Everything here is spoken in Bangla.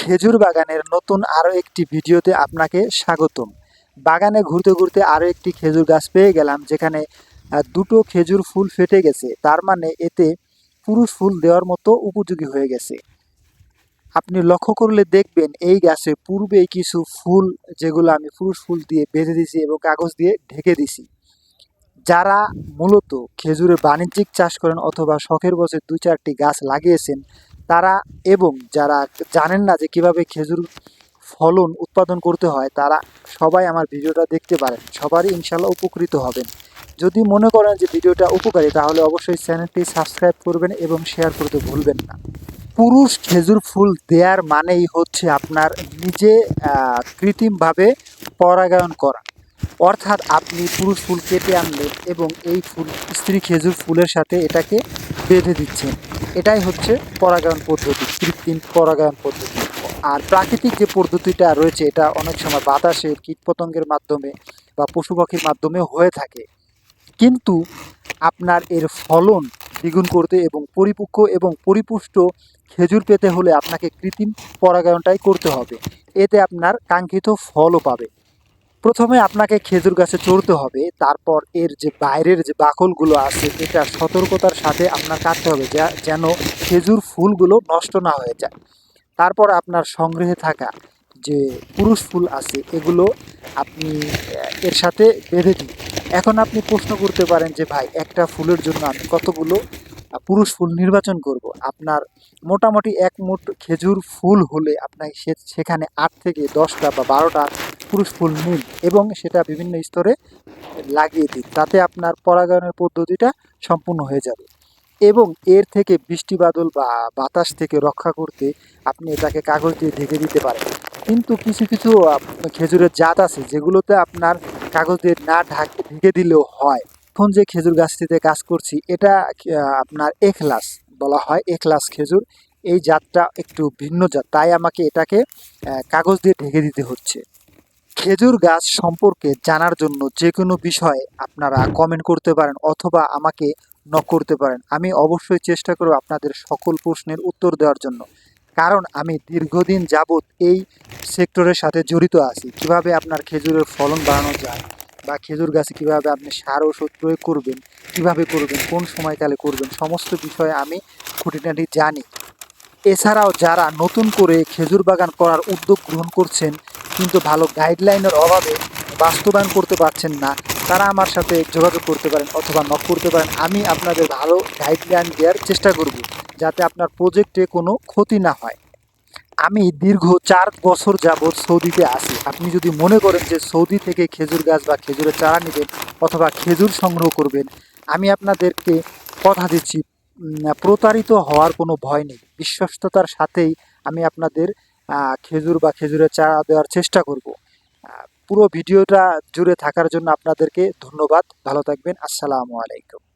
খেজুর বাগানের নতুন আরও একটি ভিডিওতে আপনাকে স্বাগতম। বাগানে ঘুরতে ঘুরতে আরও একটি খেজুর গাছ পেয়ে গেলাম, যেখানে দুটো খেজুর ফুল ফেটে গেছে। তার মানে এতে পুরুষ ফুল দেওয়ার মতো উপযোগী হয়ে গেছে। আপনি লক্ষ্য করলে দেখবেন এই গাছে পূর্বেই কিছু ফুল, যেগুলো আমি পুরুষ ফুল দিয়ে বেঁধে দিছি এবং কাগজ দিয়ে ঢেকে দিছি যারা মূলত খেজুরের বাণিজ্যিক চাষ করেন অথবা শখের বসে দু চারটি গাছ লাগিয়েছেন তারা এবং যারা জানেন না যে কীভাবে খেজুর ফলন উৎপাদন করতে হয়, তারা সবাই আমার ভিডিওটা দেখতে পারেন। সবারই ইনশাল্লাহ উপকৃত হবেন। যদি মনে করেন যে ভিডিওটা উপকারী, তাহলে অবশ্যই চ্যানেলটি সাবস্ক্রাইব করবেন এবং শেয়ার করতে ভুলবেন না। পুরুষ খেজুর ফুল দেয়ার মানেই হচ্ছে আপনার নিজে কৃত্রিমভাবে পরাগায়ন করা। অর্থাৎ আপনি পুরুষ ফুল কেটে আনলেন এবং এই ফুল, স্ত্রী খেজুর ফুলের সাথে এটাকে বেঁধে দিচ্ছেন। এটাই হচ্ছে পরাগায়ন পদ্ধতি, কৃত্রিম পরাগায়ন পদ্ধতি। আর প্রাকৃতিক যে পদ্ধতিটা রয়েছে, এটা অনেক সময় বাতাসের, কীটপতঙ্গের মাধ্যমে বা পশু পাখির মাধ্যমে হয়ে থাকে। কিন্তু আপনার এর ফলন দ্বিগুণ করতে এবং পরিপক্ক এবং পরিপুষ্ট খেজুর পেতে হলে আপনাকে কৃত্রিম পরাগায়নটাই করতে হবে। এতে আপনার কাঙ্ক্ষিত ফলও পাবে। প্রথমে আপনাকে খেজুর গাছে চড়তে হবে, তারপর এর যে বাইরের যে বাকলগুলো আছে এটা সতর্কতার সাথে আপনার কাটতে হবে যা, যেন খেজুর ফুলগুলো নষ্ট না হয়ে যায়। তারপর আপনার সংগ্রহে থাকা যে পুরুষ ফুল আছে, এগুলো আপনি এর সাথে বেঁধে দিন। এখন আপনি প্রশ্ন করতে পারেন যে, ভাই, একটা ফুলের জন্য আমি কতগুলো পুরুষ ফুল নির্বাচন করব? আপনার মোটামুটি এক মুঠ খেজুর ফুল হলে আপনাকে সেখানে আট থেকে দশটা বা বারোটা পুরুষ, ফুল নিন এবং সেটা বিভিন্ন স্তরে লাগিয়ে দিন তাতে আপনার পরাগায়নের পদ্ধতিটা সম্পূর্ণ হয়ে যাবে। এবং এর থেকে বৃষ্টি বাদল বা বাতাস থেকে রক্ষা করতে আপনি এটাকে কাগজ দিয়ে ঢেকে দিতে পারেন। কিন্তু কিছু কিছু খেজুরের জাত আছে যেগুলোতে আপনার কাগজ দিয়ে না ঢাক, ঢেকে দিলেও হয়। এখন যে খেজুর গাছটিতে কাজ করছি, এটা আপনার এখলাস বলা হয়, এখলাস খেজুর। এই জাতটা একটু ভিন্ন জাত, তাই আমাকে এটাকে কাগজ দিয়ে ঢেকে দিতে হচ্ছে। খেজুর গাছ সম্পর্কে জানার জন্য যে কোনো বিষয়ে আপনারা কমেন্ট করতে পারেন অথবা আমাকে নক করতে পারেন। আমি অবশ্যই চেষ্টা করব আপনাদের সকল প্রশ্নের উত্তর দেওয়ার জন্য। কারণ আমি দীর্ঘদিন যাবৎ এই সেক্টরের সাথে জড়িত আছি। কীভাবে আপনার খেজুরের ফলন বাড়ানো যায় বা খেজুর গাছে কীভাবে আপনি সার ওষুধ প্রয়োগ করবেন, কীভাবে করবেন, কোন সময়কালে করবেন, সমস্ত বিষয়ে আমি খুঁটিনাটি জানি। এছাড়াও যারা নতুন করে খেজুর বাগান করার উদ্যোগ গ্রহণ করছেন কিন্তু ভালো গাইডলাইনের অভাবে বাস্তবায়ন করতে পারছেন না। তারা আমার সাথে যোগাযোগ করতে পারেন অথবা নক করতে পারেন। আমি আপনাদের ভালো গাইডলাইন দেওয়ার চেষ্টা করব যাতে আপনার প্রজেক্টে কোনো ক্ষতি না হয়। আমি দীর্ঘ চার বছর যাবৎ সৌদিতে আসি আপনি যদি মনে করেন যে সৌদি থেকে খেজুর গাছ বা খেজুরের চারা নেবেন অথবা খেজুর সংগ্রহ করবেন, আমি আপনাদেরকে কথা দিচ্ছি। প্রতারিত হওয়ার কোনো ভয় নেই। বিশ্বস্ততার সাথেই আমি আপনাদের খেজুর বা খেজুরের চারা দেওয়ার চেষ্টা করব। পুরো ভিডিওটা জুড়ে থাকার জন্য আপনাদেরকে ধন্যবাদ। ভালো থাকবেন। আসসালামু আলাইকুম।